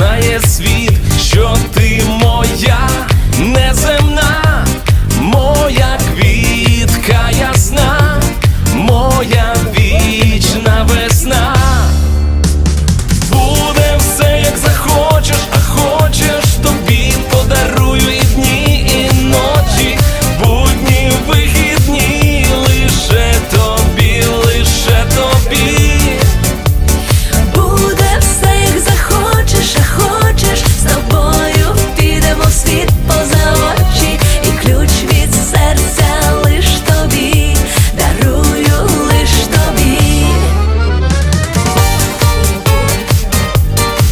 знає світ, що ти моя,